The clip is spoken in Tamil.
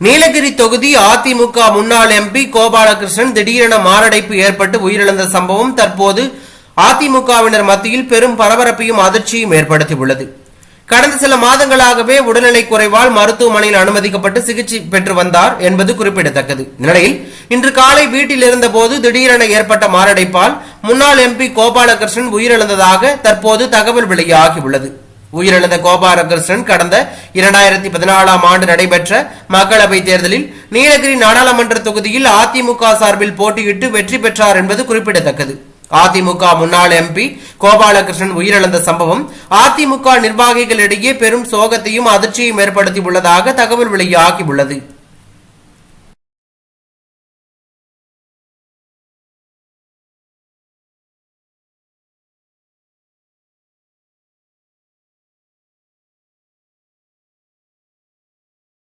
நீலகிரி தொகுதி அதிமுக முன்னாள் எம்பி கோபாலகிருஷ்ணன் திடீரென மாரடைப்பு ஏற்பட்டு உயிரிழந்த சம்பவம் தற்போது அதிமுகவினர் மத்தியில் பெரும் பரபரப்பையும் அதிர்ச்சியும் ஏற்படுத்தியுள்ளது. கடந்த சில மாதங்களாகவே உடல்நிலை குறைவால் மருத்துவமனையில் அனுமதிக்கப்பட்டு சிகிச்சை பெற்று வந்தார் என்பது குறிப்பிடத்தக்கது. நிலையில் இன்று காலை வீட்டில் இருந்தபோது திடீரென ஏற்பட்ட மாரடைப்பால் முன்னாள் எம்பி கோபாலகிருஷ்ணன் உயிரிழந்ததாக தற்போது தகவல் வெளியாகியுள்ளது உயிரிழந்த கோபாலகிருஷ்ணன் கடந்த இரண்டாயிரத்தி பதினாலாம் ஆண்டு நடைபெற்ற மக்களவைத் தேர்தலில் நீலகிரி நாடாளுமன்ற தொகுதியில் அதிமுக சார்பில் போட்டியிட்டு வெற்றி பெற்றார் என்பது குறிப்பிடத்தக்கது. அதிமுக முன்னாள் எம்பி கோபாலகிருஷ்ணன் உயிரிழந்த சம்பவம் அதிமுக நிர்வாகிகளிடையே பெரும் சோகத்தையும் அதிர்ச்சியும் ஏற்படுத்தியுள்ளதாக தகவல் வெளியாகியுள்ளது.